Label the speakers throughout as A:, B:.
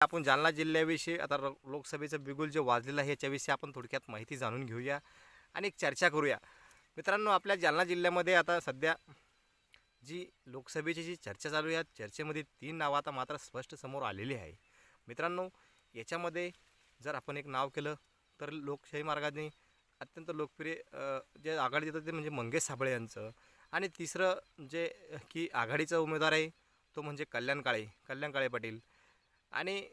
A: आपण जालना जिल्ह्याविषयी आता लोकसभेचं बिगुल जे वाजलेलं आहे याच्याविषयी आपण थोडक्यात माहिती जाणून घेऊया आणि एक चर्चा करूया. मित्रांनो आपल्या जालना जिल्ह्यामध्ये आता सध्या जी लोकसभेची जी चर्चा चालू आहे चर्चेमध्ये तीन नावं आता मात्र स्पष्ट समोर आलेली आहे. मित्रांनो याच्यामध्ये जर आपण एक नाव केलं तर लोकशाही मार्गाने अत्यंत लोकप्रिय जे आघाडी देतात ते म्हणजे मंगेश साबळे यांचं. आणि तिसरं जे की आघाडीचा उमेदवार आहे तो म्हणजे कल्याण काळे कल्याण काळे पाटील. आणि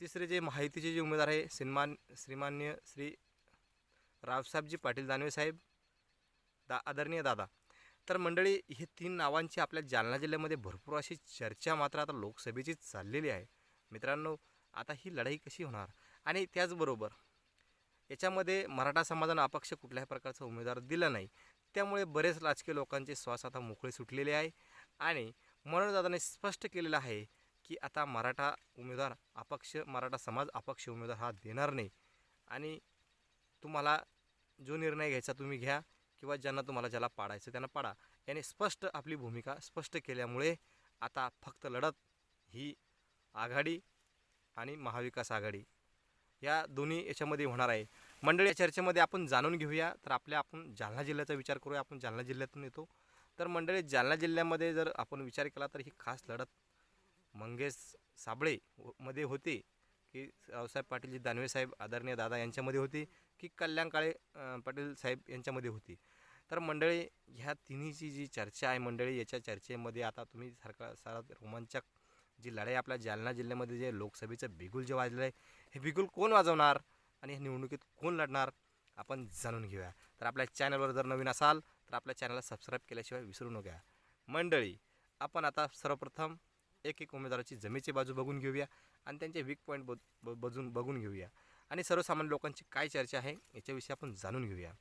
A: तिसरे जे माहितीचे जे उमेदवार आहे श्रीमान श्रीमान्य श्री रावसाहेबजी पाटील दानवे साहेब दा आदरणीय दादा. तर मंडळी हे तीन नावांची आपल्या जालना जिल्ह्यामध्ये भरपूर अशी चर्चा मात्र आता लोकसभेची चाललेली आहे. मित्रांनो आता ही लढाई कशी होणार? आणि त्याचबरोबर याच्यामध्ये मराठा समाजानं अपक्ष कुठल्याही प्रकारचा उमेदवार दिला नाही. त्यामुळे बरेच राजकीय लोकांचे श्वास आता मोकळे सुटलेले आहे. आणि म्हणून दादाने स्पष्ट केलेलं आहे की आता मराठा उमेदवार अपक्ष मराठा समाज अपक्ष उमेदवार हा देणार नाही. आणि तुम्हाला जो निर्णय घ्यायचा तुम्ही घ्या किंवा ज्यांना तुम्हाला ज्याला पाडायचं त्यांना पाडा. याने स्पष्ट आपली भूमिका स्पष्ट केल्यामुळे आता फक्त लढत ही आघाडी आणि महाविकास आघाडी या दोन्ही याच्यामध्ये होणार आहे. मंडळी या चर्चेमध्ये आपण जाणून घेऊया. तर आपल्या आपण जालना जिल्ह्याचा विचार करूया. आपण जालना जिल्ह्यातून येतो. तर मंडळी जालना जिल्ह्यामध्ये जर आपण विचार केला तर ही खास लढत मंगेश साबळे हो- मध्ये होते की रावसाहेब पाटीलजी दानवे साहेब आदरणीय दादा यांच्यामध्ये होती की कल्याण काळे पाटील साहेब यांच्यामध्ये होती. तर मंडळी ह्या तिन्हीची जी चर्चा आहे मंडळी याच्या चर्चेमध्ये आता तुम्ही सारखा सारा रोमांचक जी लढाई आपल्या जालना जिल्ह्यामध्ये जे लोकसभेचं बिगुल जे वाजलं आहे हे बिगुल कोण वाजवणार आणि या निवडणुकीत कोण लढणार आपण जाणून घेऊया. तर आपल्या चॅनलवर जर नवीन असाल तर आपल्या चॅनलला सबस्क्राईब केल्याशिवाय विसरू नका. मंडळी आपण आता सर्वप्रथम एक एक उमेदवाराची जमेची बाजू बघून घेऊया आणि त्यांचे वीक पॉईंट ब ब- बजून बघून घेऊया. आणि सर्वसामान्य लोकांची काय चर्चा आहे याच्याविषयी आपण जाणून घेऊया.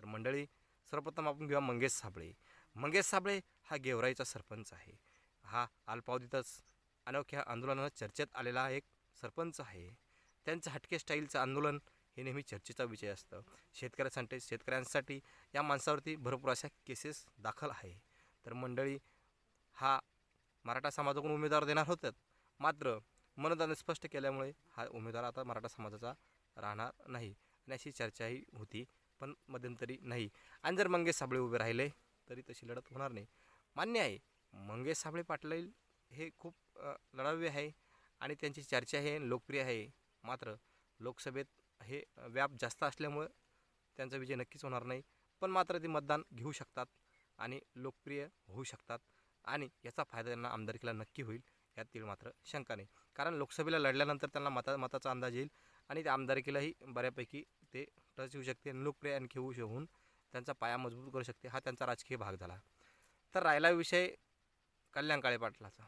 A: तर मंडळी सर्वप्रथम आपण घेऊया मंगेश साबळे. मंगेश साबळे हा गेवराईचा सरपंच आहे. हा अल्पावधीतच अनोख्या आंदोलनानं चर्चेत आलेला एक सरपंच आहे. त्यांचं हटके स्टाईलचं आंदोलन हे नेहमी चर्चेचा विषय असतं. शेतकऱ्यांसाठी शेतकऱ्यांसाठी या माणसावरती भरपूर अशा केसेस दाखल आहे. तर मंडळी हा मराठा समाजाकडून उमेदवार देणार होतात. मात्र मनदाने स्पष्ट केल्यामुळे हा उमेदवार आता मराठा समाजाचा राहणार नाही आणि अशी चर्चाही होती पण मध्यंतरी नाही. आणि जर मंगेश साबळे उभे राहिले तरी तशी लढत होणार नाही. मान्य आहे मंगेश साबळे पाटलाईल हे खूप लढाव्य लढावे आहे आणि त्यांची चर्चा हे लोकप्रिय आहे. मात्र लोकसभेत हे व्याप जास्त असल्यामुळं त्यांचा विजय नक्कीच होणार नाही. पण मात्र ते मतदान घेऊ शकतात आणि लोकप्रिय होऊ शकतात. आणि याचा फायदा त्यांना आमदारकीला नक्की होईल यात तीळ मात्र शंका नाही. कारण लोकसभेला लढल्यानंतर त्यांना मता मताचा अंदाज येईल आणि त्या आमदारकीलाही बऱ्यापैकी ते टच येऊ शकते आणि लोकप्रिय आणखी होऊ होऊन त्यांचा पाया मजबूत करू शकते हा त्यांचा राजकीय भाग झाला. तर राहिला विषय कल्याण काळे पाटलाचा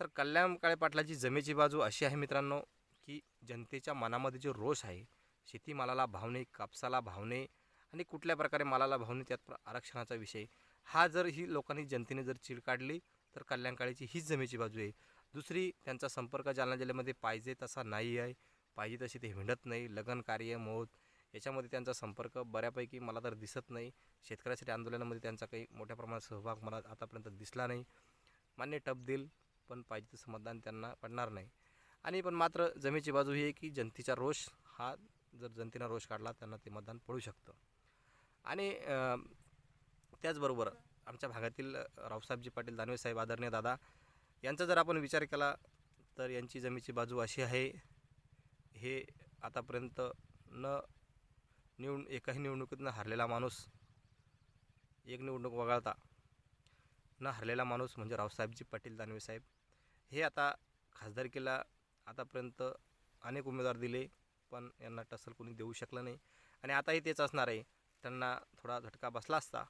A: तर कल्याण काळे पाटलाची जमेची बाजू अशी आहे मित्रांनो की जनतेच्या मनामध्ये जो रोष आहे शेतीमालाला भावणे कापसाला भावणे आणि कुठल्या प्रकारे मालाला भावणे त्यात प्र- आरक्षणाचा विषय हा जर ही लोकांनी जनतेने जर चीड काढली तर कल्याणकाळीची हीच जमेची बाजू आहे. दुसरी त्यांचा संपर्क जालना जिल्ह्यामध्ये पाहिजे तसा नाही आहे. पाहिजे तशी ते हिंडत नाही. लग्न कार्य मौत याच्यामध्ये त्यांचा संपर्क बऱ्यापैकी मला तर दिसत नाही. शेतकऱ्यासाठी आंदोलनामध्ये त्यांचा काही मोठ्या प्रमाणात सहभाग मला आतापर्यंत दिसला नाही. मान्य टप देईल पण पाहिजे तसं मतदान त्यांना पडणार नाही. आणि पण मात्र जमेची बाजू ही आहे की जनतेचा रोष हा जर जनतेनं रोष काढला त्यांना ते मतदान पडू शकतं. आणि त्याचबरोबर आमच्या भागातील रावसाहेबजी पाटील दानवे साहेब आदरणीय दादा यांचा जर आपण विचार केला तर यांची जमीची बाजू अशी आहे. हे आतापर्यंत न निवड एकाही निवडणुकीतनं हरलेला माणूस एक निवडणूक वगळता न हरलेला माणूस म्हणजे रावसाहेबजी पाटील दानवे साहेब हे आता खासदारकीला आतापर्यंत अनेक उमेदवार दिले पण यांना टसल कोणी देऊ शकलं नाही. आणि आताही तेच असणार आहे. त्यांना थोडा झटका बसला असता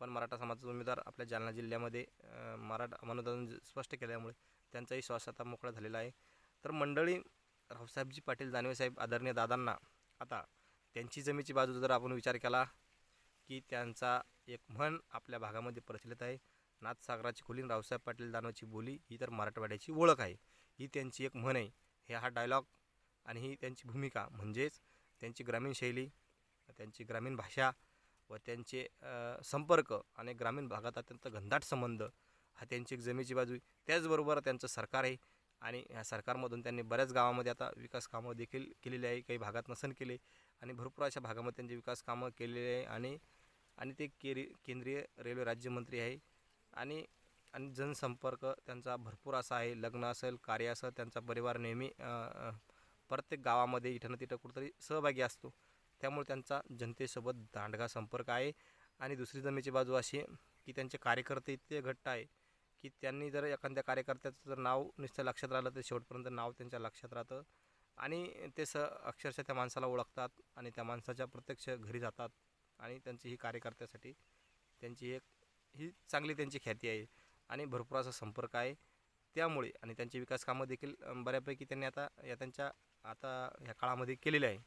A: पण मराठा समाजाचा उमेदवार आपल्या जालना जिल्ह्यामध्ये मराठा मनोदान स्पष्ट केल्यामुळे त्यांचाही श्वास आता मोकळा झालेला आहे. तर मंडळी रावसाहेबजी पाटील दानवेसाहेब आदरणीय दादांना आता त्यांची जमीची बाजू जर आपण विचार केला की त्यांचा एक म्हण आपल्या भागामध्ये प्रचलित आहे. नाथसागराची खोली आणि रावसाहेब पाटील दानवाची बोली ही तर मराठवाड्याची ओळख आहे. ही त्यांची एक म्हण आहे. हे हा डायलॉग आणि ही त्यांची भूमिका म्हणजेच त्यांची ग्रामीण शैली त्यांची ग्रामीण भाषा व त्यांचे संपर्क आणि ग्रामीण भागात अत्यंत घनदाट संबंध हा त्यांची एक जमेची बाजू आहे. त्याचबरोबर त्यांचं सरकार आहे आणि ह्या सरकारमधून त्यांनी बऱ्याच गावामध्ये आता विकास कामं देखील केलेली आहे. काही भागात नसन केले आणि भरपूर अशा भागामध्ये त्यांचे विकास कामं केलेले आहे आणि आणि ते केरी केंद्रीय रेल्वे राज्यमंत्री आहे. आणि आणि जनसंपर्क त्यांचा भरपूर असा आहे. लग्न असेल कार्य असेल त्यांचा परिवार नेहमी प्रत्येक गावामध्ये इथं ना तिथं कुठंतरी सहभागी असतो. त्यामुळे त्यांचा जनतेसोबत दांडगा संपर्क आहे. आणि दुसरी जमेची बाजू अशी की त्यांचे कार्यकर्ते इतके घट्ट आहे की त्यांनी जर एखाद्या कार्यकर्त्याचं जर नाव नुसतं लक्षात राहिलं तर शेवटपर्यंत नाव त्यांच्या लक्षात राहतं. आणि ते स अक्षरशः त्या माणसाला ओळखतात आणि त्या माणसाच्या प्रत्यक्ष घरी जातात. आणि त्यांची ही कार्यकर्त्यासाठी त्यांची एक ही चांगली त्यांची ख्याती आहे. आणि भरपूर असा संपर्क आहे. त्यामुळे आणि त्यांची विकास कामं देखील बऱ्यापैकी त्यांनी आता या त्यांच्या आता ह्या काळामध्ये केलेली आहे.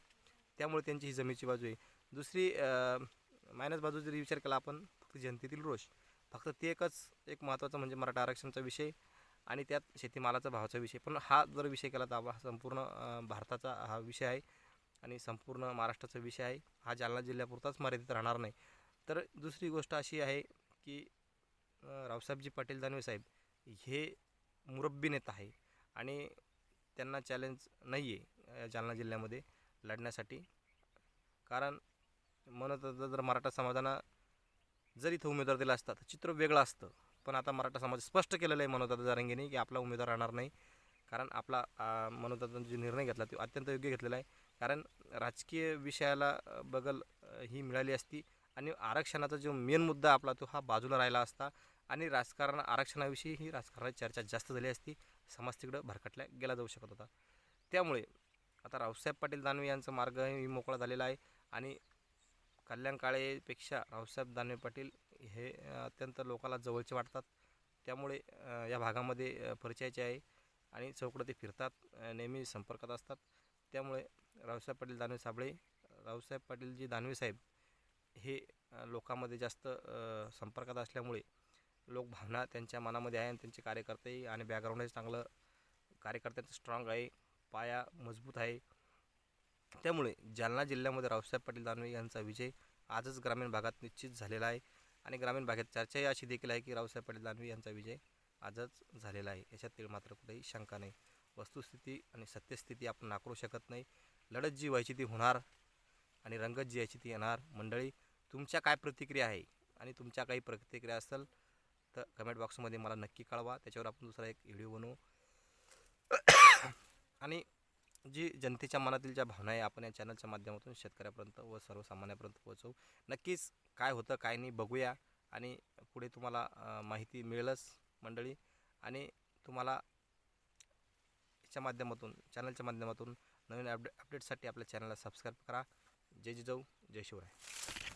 A: त्यामुळे त्यांची ही जमेची बाजू आहे. दुसरी मायनस बाजू जरी विचार केला आपण फक्त जनतेतील रोष. फक्त ते एकच एक महत्त्वाचा म्हणजे मराठा आरक्षणचा विषय आणि त्यात शेतीमालाचा भावाचा विषय. पण हा जर विषय केला तर हा संपूर्ण भारताचा हा विषय आहे आणि संपूर्ण महाराष्ट्राचा विषय आहे. हा जालना जिल्ह्यापुरताच मर्यादित राहणार नाही. तर दुसरी गोष्ट अशी आहे की रावसाहेबजी पाटील दानवे साहेब हे मुरब्बी नेता आहे आणि त्यांना चॅलेंज नाही आहे जालना जिल्ह्यामध्ये. लढण्यासाठी. कारण म्हणत जर मराठा समाजानं जर इथं उमेदवार दिला असता तर चित्र वेगळं असतं पण आता मराठा समाज स्पष्ट केलेलं आहे मनोदादा जारंगीने की आपला उमेदवार राहणार नाही. कारण आपला मनोदादांनी जो निर्णय घेतला तो अत्यंत योग्य घेतलेला आहे. कारण राजकीय विषयाला बगल ही मिळाली असती आणि आरक्षणाचा जो मेन मुद्दा आपला तो हा बाजूला राहिला असता आणि राजकारण आरक्षणाविषयी ही राजकारणाची चर्चा जास्त झाली असती. समाज तिकडं भरकटल्या गेला जाऊ शकत होता. त्यामुळे आता रावसाहेब पाटील दानवे यांचा मार्गही मोकळा झालेला आहे. आणि कल्याण काळेपेक्षा रावसाहेब दानवे पाटील हे अत्यंत लोकाला जवळचे वाटतात. त्यामुळे या भागामध्ये परिचयाचे आहे. आणि चौकडं ते फिरतात नेहमी संपर्कात असतात. त्यामुळे रावसाहेब पाटील दानवे साबळे रावसाहेब पाटीलजी दानवे साहेब हे लोकांमध्ये जास्त संपर्कात असल्यामुळे लोकभावना त्यांच्या मनामध्ये आहे आणि त्यांचे कार्यकर्तेही आणि बॅकग्राऊंडही चांगलं कार्यकर्त्यांचं स्ट्रॉंग आहे. पाया मजबूत आहे. त्यामुळे जालना जिल्ह्यामध्ये रावसाहेब पाटील दानवे यांचा विजय आजच ग्रामीण भागात निश्चित झालेला आहे. आणि ग्रामीण भागात चर्चाही अशी देखील आहे की रावसाहेब पाटील दानवे यांचा विजय आजच झालेला आहे. याच्यातील मात्र कुठेही शंका नाही. वस्तुस्थिती आणि सत्यस्थिती आपण नाकारू शकत नाही. लढत जी व्हायची ती होणार आणि रंगत जी यायची ती येणार. मंडळी तुमच्या काय प्रतिक्रिया आहे? आणि तुमच्या काही प्रतिक्रिया असेल तर कमेंट बॉक्समध्ये मला नक्की कळवा. त्याच्यावर आपण दुसरा एक व्हिडिओ बनवू. आणि जी जनतेच्या मनातील ज्या भावना आहे आपण या चॅनलच्या माध्यमातून शेतकऱ्यापर्यंत व सर्वसामान्यापर्यंत पोहोचवू. नक्कीच काय होतं काय नाही बघूया. आणि पुढे तुम्हाला माहिती मिळेलच मंडळी. आणि तुम्हाला याच्या माध्यमातून चॅनलच्या माध्यमातून नवीन अपडे अपडेटसाठी आपल्या चॅनलला सबस्क्राईब करा. जय जिजाऊ जय शिवराय.